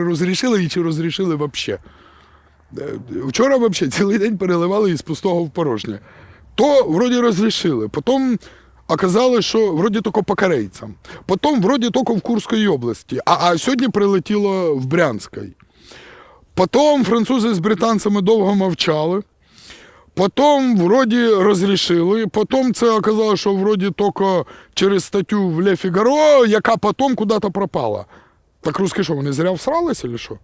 розрішили і чи розрішили взагалі. Вчора взагалі цілий день переливали із пустого в порожнє. То вроді розрішили, потім оказали, що вроді тільки по корейцям, потім вроді тільки в Курській області, а, а сьогодні прилетіло в Брянській. Потім французи з британцями довго мовчали. Потім вроді розрішили, потім це оказалося, що вроді тільки через статтю в Ле Фігаро, яка потім куди-то пропала. Так русські що, вони зря всралися чи що?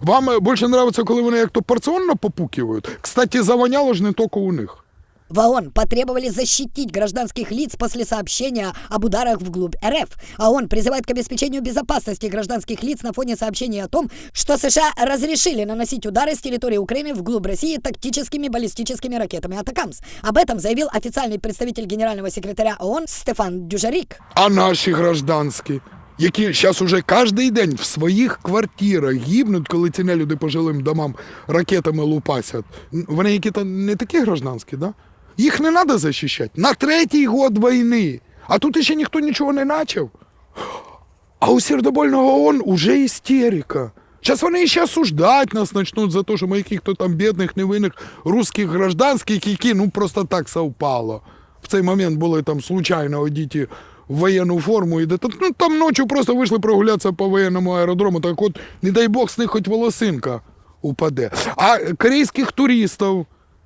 Вам е, більше подобається, коли вони як то порціонно попукивають? Кстати, завоняло ж не тільки у них. В ООН потребовали защитить гражданских лиц после сообщения об ударах вглубь РФ. ООН призывает к обеспечению безопасности гражданских лиц на фоне сообщений о том, что США разрешили наносить удары с территории Украины вглубь России тактическими баллистическими ракетами «Атакамс». Об этом заявил официальный представитель генерального секретаря ООН Стефан Дюжарик. А наші гражданські, Які зараз уже кожен день в своїх квартирах гибнуть, коли ці по жилим домам ракетами лупасять, вони які-то не такі гражданські, да? Їх не треба захищати. На третій год війни. А тут ще ніхто нічого не почав. А у сердобольного ООН уже істерика. Зараз вони ще осуждать нас почнуть за те, що ми яких-то там бідних, невинних русських гражданських, які ну просто так совпало. В цей момент були там случайно одіті в воєнну форму і де ну, там ночі просто вийшли прогулятися по воєнному аеродрому, так от, не дай Бог, з них хоч волосинка упаде. А корейських туристів,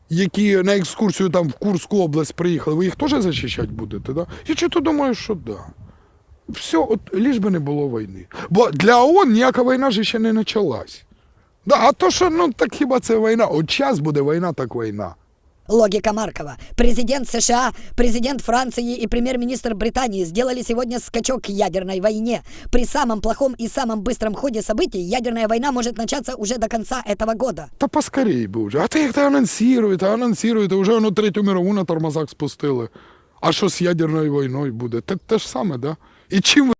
які на екскурсію там в Курську область приїхали, ви їх теж захищати будете? Да? Я чого думаю, що так. Да. Все, от ліж би не було війни. Бо для ООН ніяка війна ж ще не почалась. Да, а то, що ну так хіба це війна? От час буде війна, так війна. Логика Маркова. Президент США, президент Франции и премьер-министр Британии сделали сегодня скачок к ядерной войне. При самом плохом и самом быстром ходе событий ядерная война может начаться уже до конца этого года. Та поскорей би вже. А ти як то анонсуєте, анонсуєте, вже воно третю мирову на тормозах спустили. А що з ядерною війною буде? Те, те ж саме, да? І чим ви